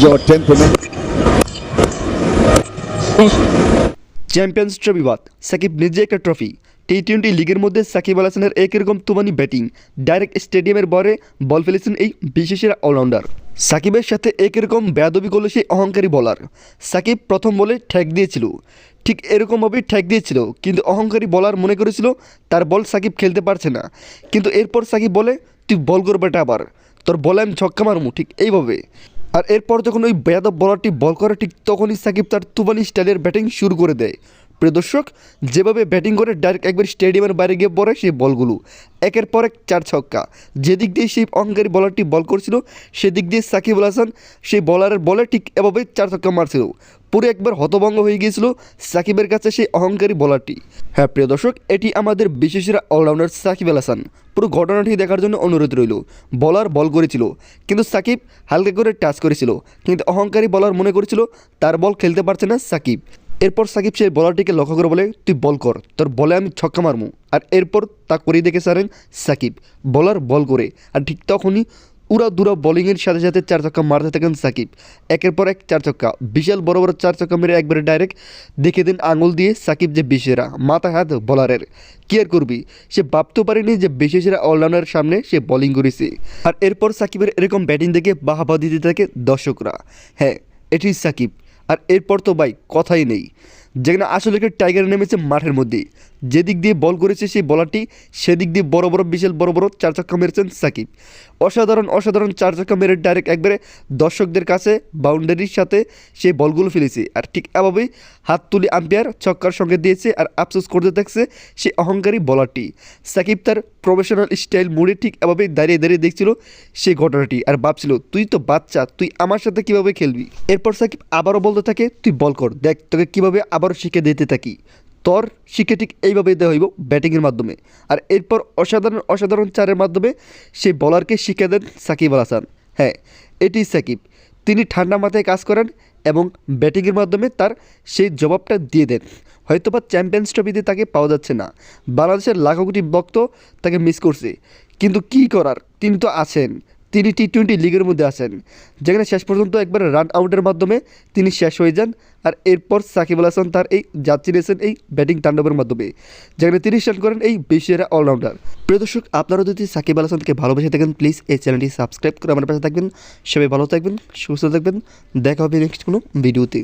your temperament. Champions trophy বাদ, সাকিব নিজে একটা ট্রফি টি টোয়েন্টি লিগের মধ্যে সাকিব আল হাসানের একরকম তুমানি ব্যাটিং ডাইরেক্ট স্টেডিয়ামের বরে বল ফেলেছেন এই বিশেষের অলরাউন্ডার সাকিবের সাথে একরকম বেয়াদবি করল সেই অহংকারী বলার সাকিব প্রথম বলে ঠেক দিয়েছিল। ঠিক এরকমভাবেই ঠেক দিয়েছিল, কিন্তু অহংকারী বলার মনে করেছিল তার বল সাকিব খেলতে পারছে না। কিন্তু এরপর সাকিব বলে, তুই বল করবে আবার। তোর বলে আমি ছক্কা মারমু, ঠিক এইভাবে। আর এরপর যখন ওই বেয়াদব বলারটি বল করে, ঠিক তখনই সাকিব তার তুবালি স্টাইলের ব্যাটিং শুরু করে দেয়। প্রিয় দর্শক, যেভাবে ব্যাটিং করে ডাইরেক্ট একবার স্টেডিয়ামের বাইরে গিয়ে পড়ে সেই বলগুলো। একের পর এক চার ছক্কা। যেদিক দিয়ে সেই অহংকারী বলারটি বল করছিল, সেদিক দিয়ে সাকিব আল হাসান সেই বলারের বলে ঠিক এভাবে চার ছক্কা মারছিল। পুরো একবার হতভঙ্গ হয়ে গিয়েছিল সাকিবের কাছে সেই অহংকারী বলারটি হ্যাঁ প্রিয় দর্শক, এটি আমাদের বিশেষরা অলরাউন্ডার সাকিব আল হাসান। পুরো ঘটনাটি দেখার জন্য অনুরোধ রইল। বলার বল করেছিল, কিন্তু সাকিব হালকা করে টাচ করেছিল। কিন্তু অহংকারী বলার মনে করেছিল, তার বল খেলতে পারছে না সাকিব। এরপর সাকিব সেই বলারটিকে লক্ষ্য করে বলে, তুই বল কর, তোর বলে আমি ছক্কা মারমু। আর এরপর তা করেই দেখে সারেন সাকিব বলার বল করে। আর ঠিক তখনই উড়া দুরা বোলিংয়ের সাথে সাথে চার ছক্কা মারতে থাকেন সাকিব। একের পর এক চার ছক্কা, বিশাল বড় বড় চার ছক্কা মেরে একবারে ডাইরেক্ট দেখে দিন আঙুল দিয়ে সাকিব যে বিশেরা, মাথা হাত বলারের কি আর করবি? সে ভাবতেও পারেনি যে বিশেষেরা অলরাউন্ডারের সামনে সে বোলিং করেছে। আর এরপর সাকিবের এরকম ব্যাটিং দেখে বাহাবা দিতে থাকে দর্শকরা। হ্যাঁ এটি সাকিব। আর এরপর তো ভাই কথাই নেই। যেখানে আসলে টাইগার নেমেছে মাঠের মধ্যে যেদিক দিয়ে বল করেছে সেই বলারটি, সেদিক দিয়ে বড় বড় বিশাল বড় বড় চার ছক্কা মেরেছেন সাকিব। অসাধারণ অসাধারণ চার ছক্কা মেরে ডাইরেক্ট একবারে দর্শকদের কাছে বাউন্ডারির সাথে সেই বলগুলো ফেলেছে। আর ঠিক এভাবেই হাত তুলে আম্পায়ার ছক্কার সঙ্গে দিয়েছে আর আফসোস করতে থাকছে সেই অহংকারী বলারটি। সাকিব তার প্রফেশনাল স্টাইল মুড়ে ঠিক এভাবেই দাঁড়িয়ে দাঁড়িয়ে দেখছিল সেই ঘটনাটি আর ভাবছিল, তুই তো বাচ্চা, তুই আমার সাথে কীভাবে খেলবি? এরপর সাকিব আবারও বলতে থাকে, তুই বল কর, দেখ তোকে কীভাবে আবারও শিখে দিতে থাকি। তোর শিখে ঠিক এইভাবেই দেওয়া হইব ব্যাটিংয়ের মাধ্যমে। আর এরপর অসাধারণ অসাধারণ চারের মাধ্যমে সেই বলারকে শিখে দেন সাকিব আল হাসান। হ্যাঁ এটি সাকিব। তিনি ঠান্ডা মাথায় কাজ করেন এবং ব্যাটিংয়ের মাধ্যমে তার সেই জবাবটা দিয়ে দেন। হয়তোবা চ্যাম্পিয়ন্স ট্রফিতে তাকে পাওয়া যাচ্ছে না। বাংলাদেশের লাখো কোটি ভক্ত তাকে মিস করছে। কিন্তু কি করার? তিনি তো আছেন। তিনি টি টোয়েন্টি লিগের মধ্যে আছেন। যেখানে শেষ পর্যন্ত একবার রান আউটের মাধ্যমে তিনি শেষ হয়ে যান আর এরপর সাকিব আল হাসান তার এই যাত্রী নিয়েছেন এই ব্যাটিং তাণ্ডবের মাধ্যমে, যেখানে তিনি রান করেন এই বিশ্বের অলরাউন্ডার প্রিয় দর্শক, আপনারা যদি সাকিব আল হাসানকে ভালোবেসে থাকেন প্লিজ এই চ্যানেলটি সাবস্ক্রাইব করে আমার পাশে থাকবেন। সবাই ভালো থাকবেন, সুস্থ থাকবেন। দেখা হবে নেক্সট কোনো ভিডিওতে